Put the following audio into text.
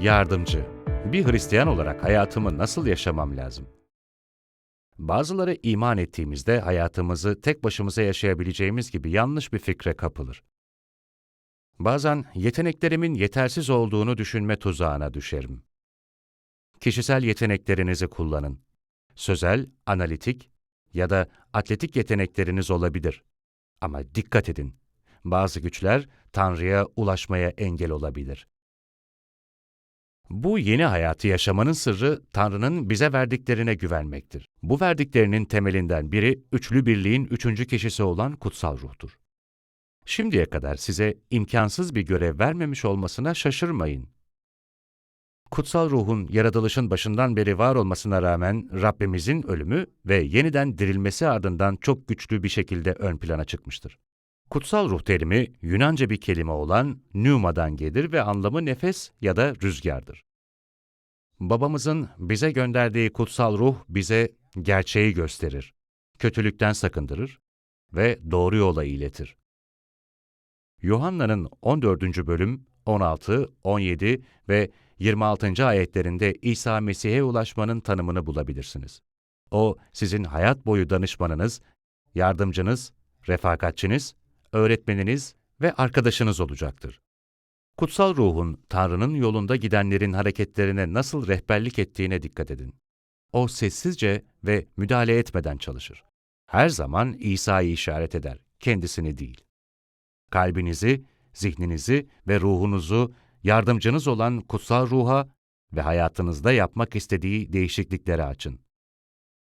Yardımcı. Bir Hristiyan olarak hayatımı nasıl yaşamam lazım? Bazıları iman ettiğimizde hayatımızı tek başımıza yaşayabileceğimiz gibi yanlış bir fikre kapılır. Bazen yeteneklerimin yetersiz olduğunu düşünme tuzağına düşerim. Kişisel yeteneklerinizi kullanın. Sözel, analitik ya da atletik yetenekleriniz olabilir. Ama dikkat edin. Bazı güçler Tanrı'ya ulaşmaya engel olabilir. Bu yeni hayatı yaşamanın sırrı Tanrı'nın bize verdiklerine güvenmektir. Bu verdiklerinin temelinden biri üçlü birliğin üçüncü kişisi olan kutsal ruhtur. Şimdiye kadar size imkansız bir görev vermemiş olmasına şaşırmayın. Kutsal ruhun yaratılışın başından beri var olmasına rağmen Rabbimizin ölümü ve yeniden dirilmesi ardından çok güçlü bir şekilde ön plana çıkmıştır. Kutsal ruh terimi Yunanca bir kelime olan pneuma'dan gelir ve anlamı nefes ya da rüzgardır. Babamızın bize gönderdiği kutsal ruh bize gerçeği gösterir, kötülükten sakındırır ve doğru yola iletir. Yuhanna'nın 14. bölüm 16, 17 ve 26. ayetlerinde İsa Mesih'e ulaşmanın tanımını bulabilirsiniz. O, sizin hayat boyu danışmanınız, yardımcınız, refakatçiniz, öğretmeniniz ve arkadaşınız olacaktır. Kutsal ruhun Tanrı'nın yolunda gidenlerin hareketlerine nasıl rehberlik ettiğine dikkat edin. O sessizce ve müdahale etmeden çalışır. Her zaman İsa'yı işaret eder, kendisini değil. Kalbinizi, zihninizi ve ruhunuzu yardımcınız olan kutsal ruha ve hayatınızda yapmak istediği değişikliklere açın.